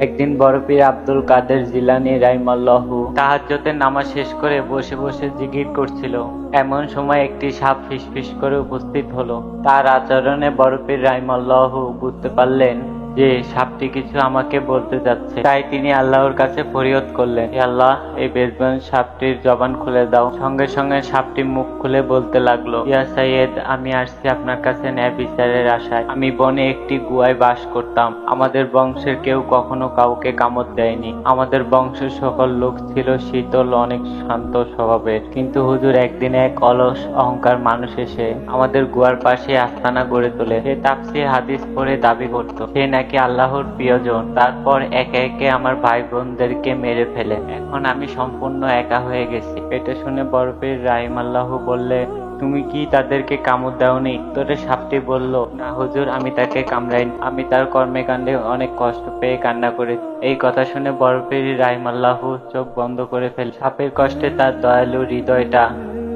একদিন বরফির আব্দুল কাদের জিলানি রাইমাল্লাহু তাহাজ্জতে নামাজ শেষ করে বসে বসে জিগির করছিল। এমন সময় একটি সাপ ফিসফিস করে উপস্থিত হলো। তার আচরণে বরফির রাইমাল্লাহু বুঝতে পারলেন যে সাপটি কিছু আমাকে বলতে যাচ্ছে। তাই তিনি আল্লাহর কাছে ফরিয়াদ করলেন আল্লাহ, এই বেজবান সাপটির জবান খুলে দাও। সঙ্গে সঙ্গে সাপটি মুখ খুলে বলতে লাগল, ইয়া সাইয়েদ, আমি আসছি আপনার কাছে ন্যায় বিচারের আশায়। আমি বনে একটি গুহায় বাস করতাম। আমাদের বংশের কেউ কখনো কাউকে কামড় দেয়নি। আমাদের বংশের সকল লোক ছিল শীতল, অনেক শান্ত স্বভাবের। কিন্তু হুজুর একদিন এক অলস, অহংকার মানুষ এসে আমাদের গুহার পাশে আস্তানা গড়ে তোলে। সে তাপসি হাদিস পড়ে দাবি করত, সে নাকি আল্লাহর প্রিয়জন, তারপর একে একে আমার ভাই বোনদেরকে মেরে ফেলে। এখন আমি সম্পূর্ণ একা হয়ে গেছি। এটা শুনে বরফের রাহিম আল্লাহ বললে, তুমি কি তাদেরকে কামড় দাওনি? তোরে সাপটি বলল, না হুজুর, আমি তাকে কামড়াই আমি তার কর্মে কাণ্ডে অনেক কষ্ট পেয়ে কান্না করে এই কথা শুনে বরফের রাহিমাল্লাহু চোখ বন্ধ করে ফেল সাপের কষ্টে তার দয়ালু হৃদয়টা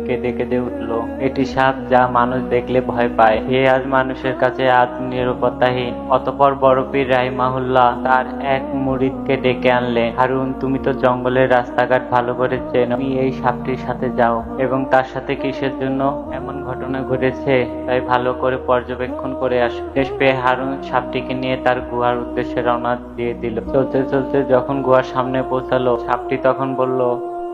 কেঁদে কেঁদে উঠল। এটি সাপ যা মানুষ দেখলে ভয় পায়। হে আজ মানুষের কাছে আজ নিরাপত্তাহীন। অতপর বরফির রাহিমাহুল্লাহ তার এক মুরিদকে ডেকে আনলেন হারুন, তুমি তো জঙ্গলের রাস্তাঘাট ভালো করে চেনো। তুমি এই সাপটির সাথে যাও এবং তার সাথে কিসের জন্য এমন ঘটনা ঘটেছে? তাই ভালো করে পর্যবেক্ষণ করে আসো। শেষ পেয়ে হারুন সাপটিকে নিয়ে তার গুহার উদ্দেশ্যে রওনা দিয়ে দিল। চলতে চলতে যখন গুহার সামনে পৌঁছালো, সাপটি তখন বলল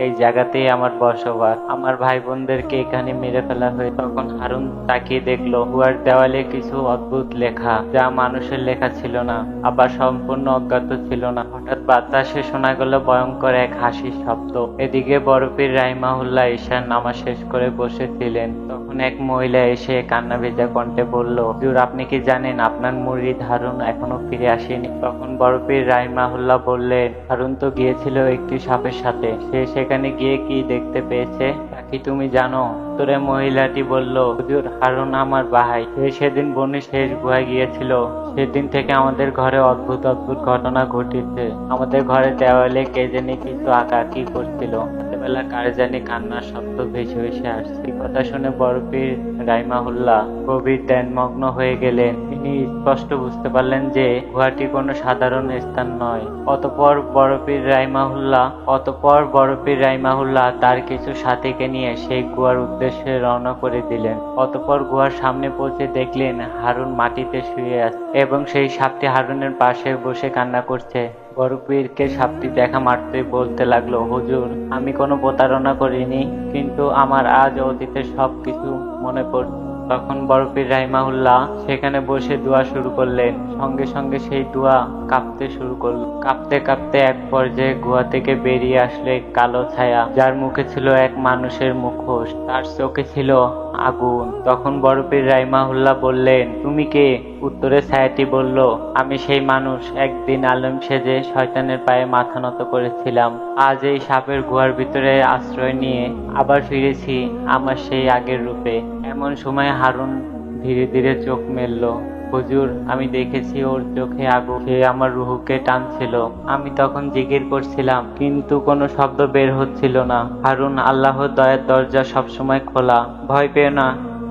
এই জায়গাতেই আমার বসবাস। আমার ভাই বোনদেরকে এখানে মেরে ফেলা হয়ে তখন হারুন তাকিয়ে দেখল গুহার দেওয়ালে কিছু অদ্ভুত লেখা, যা মানুষের লেখা ছিল না, আবার সম্পূর্ণ অজ্ঞাত ছিল না। হঠাৎ বাতাসে শোনা গেল ভয়ঙ্কর এক হাসির শব্দ। এদিকে বরফির রাইমাহুল্লাহ ঈশার নামাজ শেষ করে বসেছিলেন। তখন এক মহিলা এসে কান্না ভেজা কণ্ঠে বলল, হুজুর, আপনি কি জানেন আপনার মুরিদ হারুন এখনও ফিরে আসেনি? তখন বরফির রাইমাহুল্লাহ বললেন, হারুন তো গিয়েছিল একটি সাপের সাথে। সে সেখানে গিয়ে কি দেখতে পেয়েছে? তা কি তুমি জানো? তোরে মহিলাটি বলল, হুজুর, হারুন আমার বাহাই সে সেদিন বনের শেষ গুহায় গিয়েছিল। সেদিন থেকে আমাদের ঘরে অদ্ভুত অদ্ভুত ঘটনা ঘটেছে আমাদের ঘরে দেওয়ালে কে জানি কিন্তু আঁকা, কি করছিল। রাতেবেলা কার জানি কান্নার শব্দ ভেসে ভেসে আসছে। কথা শুনে বরফির রাইমাহুল্লাহ গভীর ধ্যানমগ্ন হয়ে গেলেন। তিনি স্পষ্ট বুঝতে পারলেন যে, গুহাটি কোনো সাধারণ স্থান নয়। অতপর বরফির রাইমাহুল্লাহ, অতপর বরফির রাইমাহুল্লাহ তার কিছু সাথীকে নিয়ে সেই গুহার উদ্দেশ্যে রওনা করে দিলেন। অতপর গুহার সামনে পৌঁছে দেখলেন হারুন মাটিতে শুয়ে আছে এবং সেই সাপটি হারুনের পাশে বসে কান্না করছে। বরফিরকে সাপটি দেখা মাত্রই বলতে লাগল, হুজুর, আমি কোনো প্রতারণা করিনি, কিন্তু আমার আজ অতীতের সব কিছু মনে পড়ছে তখন বরফির রাহিমাহুল্লাহ সেখানে বসে দোয়া শুরু করলেন সঙ্গে সঙ্গে সেই দোয়া কাঁপতে শুরু করল। কাঁপতে কাঁপতে এক পর্যায়ে গুহা থেকে বেরিয়ে আসলে কালো ছায়া, যার মুখে ছিল এক মানুষের মুখোশ, তার চোখে ছিল আগুন। তখন বরফির রাইমাহুল্লাহ বললেন, তুমি কে? উত্তরে ছায়াটি বলল, আমি সেই মানুষ। একদিন আলম সেজে শয়তানের পায়ে মাথা নত করেছিলাম। আজ এই সাপের গুহার ভিতরে আশ্রয় নিয়ে আবার ফিরেছি আমার সেই আগের রূপে। এমন সময় হারুন ধীরে ধীরে চোখ মেলল। হুজুর, আমি দেখেছি ওর চোখে আগুন। সে আমার রুহুকে টানছিল। আমি তখন জিকির করছিলাম, কিন্তু কোনো শব্দ বের হচ্ছিল না। হারুন, আল্লাহর দয়ার দরজা সবসময় খোলা। ভয় পেও না,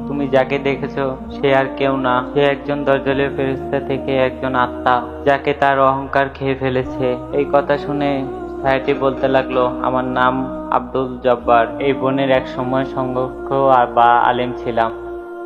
তুমি যাকে দেখেছ, সে আর কেউ না। সে একজন দরজলীয় ফেরিস্তা থেকে একজন আত্মা, যাকে তার অহংকার খেয়ে ফেলেছে। এই কথা শুনে ছায়াটি বলতে লাগল, আমার নাম আব্দুল জব্বার। এই বনের এক সময় সংরক্ষ আর বা আলেম ছিলাম।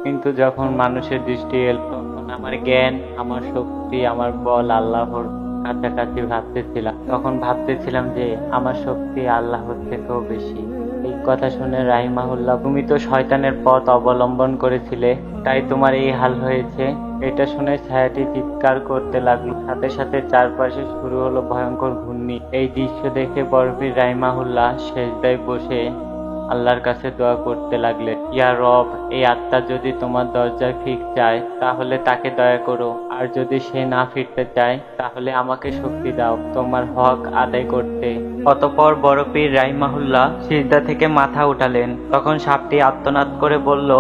কিন্তু যখন মানুষের দৃষ্টি এলো আমার জ্ঞান, আমার শক্তি, আমার বল আল্লাহর কাছাকাছি ভাবতেছিলাম। তখন ভাবতেছিলাম যে আমার শক্তি আল্লাহর থেকেও বেশি। এই কথা শুনে রাহিমাহুল্লাহ, তুমি তো শয়তানের পথ অবলম্বন করেছিলে, তাই তোমার এই হাল হয়েছে। এটা শুনে ছায়াটি চিৎকার করতে লাগল। সাথে সাথে চারপাশে শুরু হলো ভয়ঙ্কর ঘূর্ণি। এই দৃশ্য দেখে বরফির রাহিমাহুল্লাহ শেষদায় বসে আল্লাহর কাছে দোয়া করতে লাগলে, ইয়া রব, এই আত্মা যদি তোমার দরজায় ফিক চায়, তাহলে তাকে দয়া করো। আর যদি সে না ফিরতে চায়, তাহলে আমাকে শক্তি দাও, তোমার হক আদায় করতে। অতপর বরফির রাহিমাহুল্লাহ সিজদা থেকে মাথা উঠালেন। তখন সাপটি আত্মনাদ করে বলল,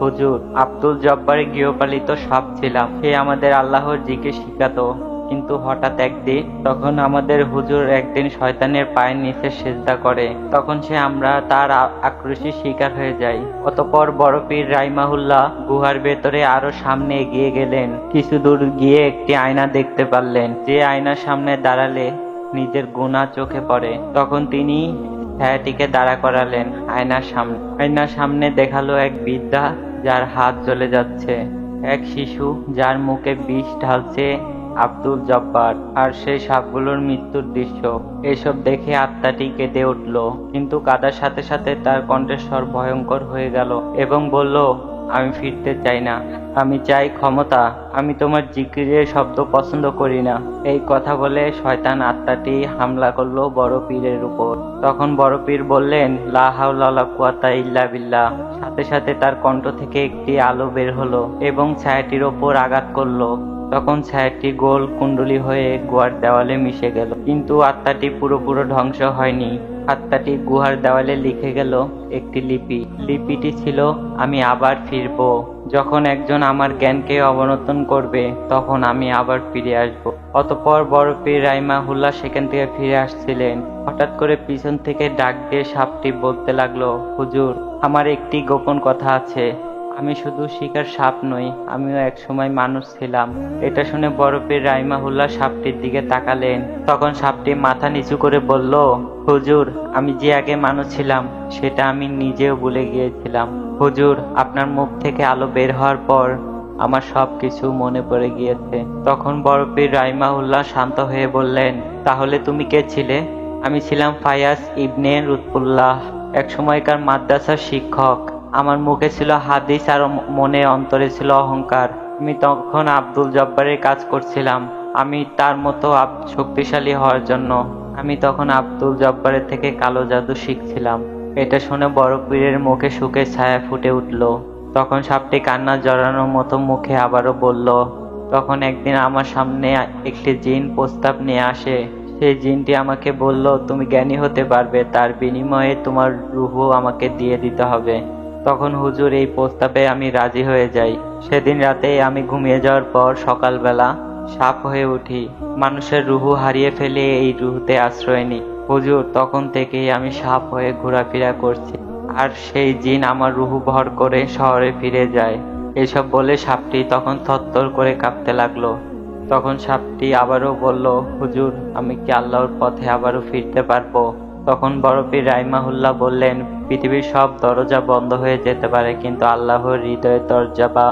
হুজুর, আব্দুল জব্বারের গৃহপালিত সাপ ছিলাম। সে আমাদের আল্লাহর জিকে শিখাতো। কিন্তু হঠাৎ একদিন তখন আমাদের হুজুর একদিন শয়তানের পায়ের নিচে সেজদা করে। তখন সে আমরা তার আক্রোশী শিকার হয়ে যাই। অতপর বড় পীর রাইমাহুল্লাহ গুহার ভেতরে আরও সামনে এগিয়ে গেলেন। কিছু দূর গিয়ে একটি আয়না দেখতে পারলেন। যে আয়নার সামনে দাঁড়ালে নিজের গুণা চোখে পড়ে। তখন তিনি ছায়াটিকে দাঁড়া করালেন আয়নার সামনে আয়নার সামনে দেখাল এক বৃদ্ধা যার হাত জ্বলে যাচ্ছে। এক শিশু যার মুখে বিষ ঢালছে আব্দুল জব্বার আর সেই সাপগুলোর মৃত্যুর দৃশ্য। এসব দেখে আত্মাটি কেঁদে উঠল, কিন্তু কাদার সাথে সাথে তার কণ্ঠস্বর ভয়ঙ্কর হয়ে গেল এবং বলল, আমি ফিরতে চাই না। আমি চাই ক্ষমতা। আমি তোমার জিকিরের শব্দ পছন্দ করি না। এই কথা বলে শয়তান আত্মাটি হামলা করল বড় পীরের উপর। তখন বড় পীর বললেন, লা হাওলা ওয়ালা কুওয়াতা ইল্লা বিল্লাহ। সাথে সাথে তার কণ্ঠ থেকে একটি আলো বের হলো এবং ছায়াটির ওপর আঘাত করল। তখন ছায়াটি গোল কুণ্ডলী হয়ে গুহার দেওয়ালে মিশে গেল। কিন্তু আত্মাটি পুরোপুরো ধ্বংস হয়নি। আত্মাটি গুহার দেওয়ালে লিখে গেল একটি লিপি। লিপিটি ছিল, আমি আবার ফিরব। যখন একজন আমার জ্ঞানকে অবনতন করবে, তখন আমি আবার ফিরে আসব। অতপর বড় পীর রাইমাহুল্লাহ সেখান থেকে ফিরে আসছিলেন। হঠাৎ করে পিছন থেকে ডাক দিয়ে সাপটি বলতে লাগল, হুজুর, আমার একটি গোপন কথা আছে। আমি শুধু শিকার সাপ নই, আমিও এক সময় মানুষ ছিলাম। এটা শুনে বরফের রাইমাহুল্লাহ সাপটির দিকে তাকালেন। তখন সাপটি মাথা নিচু করে বলল, হুজুর, আমি যে আগে মানুষ ছিলাম, সেটা আমি নিজেও ভুলে গিয়েছিলাম। হুজুর, আপনার মুখ থেকে আলো বের হওয়ার পর আমার সব কিছু মনে পড়ে গিয়েছে। তখন বরফির রাইমাহুল্লাহ শান্ত হয়ে বললেন, তাহলে তুমি কে ছিলে? আমি ছিলাম ফায়াজ ইবনে রুতপুল্লাহ এক সময়কার মাদ্রাসার শিক্ষক। আমার মুখে ছিল হাদিস আর মনে অন্তরে ছিল অহংকার। আমি তখন আব্দুল জব্বারের কাজ করছিলাম। আমি তার মতো শক্তিশালী হওয়ার জন্য। আমি তখন আব্দুল জব্বারের থেকে কালো জাদু শিখছিলাম। এটা শুনে বড় পীরের মুখে সুখের ছায়া ফুটে উঠল। তখন সাপটি কান্না জড়ানোর মতো মুখে আবারও বলল, তখন একদিন আমার সামনে একটি জিন প্রস্তাব নিয়ে আসে। সেই জিনটি আমাকে বলল, তুমি জ্ঞানী হতে পারবে। তার বিনিময়ে তোমার রুহু আমাকে দিয়ে দিতে হবে। তখন হুজুর এই প্রস্তাবে আমি রাজি হয়ে যাই। সেদিন রাতে আমি ঘুমিয়ে যাওয়ার পর সকালবেলা সাপ হয়ে উঠি। মানুষের রুহু হারিয়ে ফেলে এই রুহুতে আশ্রয় নিই। হুজুর, তখন থেকেই আমি সাপ হয়ে ঘোরাফেরা করছি। আর সেই জিন আমার রুহু ভর করে শহরে ফিরে যায়। এসব বলে সাপটি তখন থরথর করে কাঁপতে লাগল। তখন সাপটি আবারও বলল, হুজুর, আমি কি আল্লাহর পথে আবারও ফিরতে পারব? তখন বরফির রাইমাহুল্লাহ বললেন, পৃথিবীর সব দরজা বন্ধ হয়ে যেতে পারে, কিন্তু আল্লাহর হৃদয়ের দরজা বা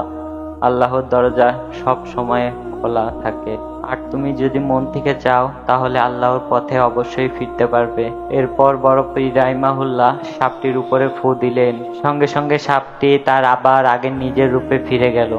আল্লাহর দরজা সব সময় খোলা থাকে। আর তুমি যদি মন থেকে চাও, তাহলে আল্লাহর পথে অবশ্যই ফিরতে পারবে। এরপর বরফির রাইমাহুল্লাহ সাপটির উপরে ফু দিলেন। সঙ্গে সঙ্গে সাপটি তার আবার আগের নিজের রূপে ফিরে গেল,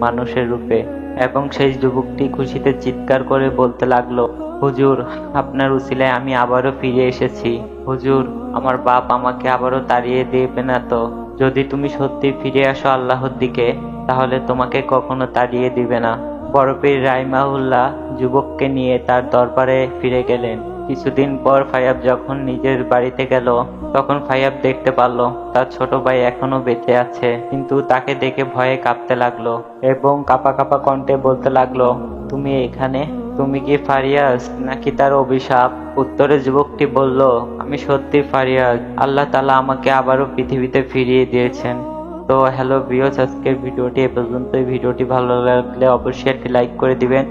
মানুষের রূপে, এবং সেই যুবকটি খুশিতে চিৎকার করে বলতে লাগল হুজুর, আপনার উসিলায় আমি আবারও ফিরে এসেছি। হুজুর, আমার বাপ আমাকে আবারও তাড়িয়ে দেবে না তো? যদি তুমি সত্যি ফিরে আসো আল্লাহর দিকে, তাহলে তোমাকে কখনো তাড়িয়ে দিবে না। বরফির রাইমাহুল্লাহ যুবককে নিয়ে তার দরবারে ফিরে গেলেন। কিছুদিন পর ফায়াব যখন নিজের বাড়িতে গেল, তখন ফায়াব দেখতে পারল, তার ছোট ভাই এখনও বেঁচে আছে। কিন্তু তাকে দেখে ভয়ে কাঁপতে লাগল এবং কাপা কাপা কণ্ঠে বলতে লাগল, তুমি এখানে? তুমি কি ফারিয়াস নাকি তার অভিশাপ? উত্তরে যুবকটি বলল, আমি সত্যি ফারিয়াস আল্লাহ তালা আমাকে আবারও পৃথিবীতে ফিরিয়ে দিয়েছেন। তো হ্যালো ভিউয়ার্স, আজকের ভিডিওটি এ পর্যন্ত ভিডিওটি ভালো লাগলে অবশ্যই একটি লাইক করে দিবেন।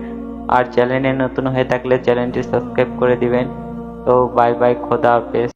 আর চ্যানেলে নতুন হয়ে থাকলে চ্যানেলটি সাবস্ক্রাইব করে দিবেন। তো বাই বাই, খোদা হাফেজ।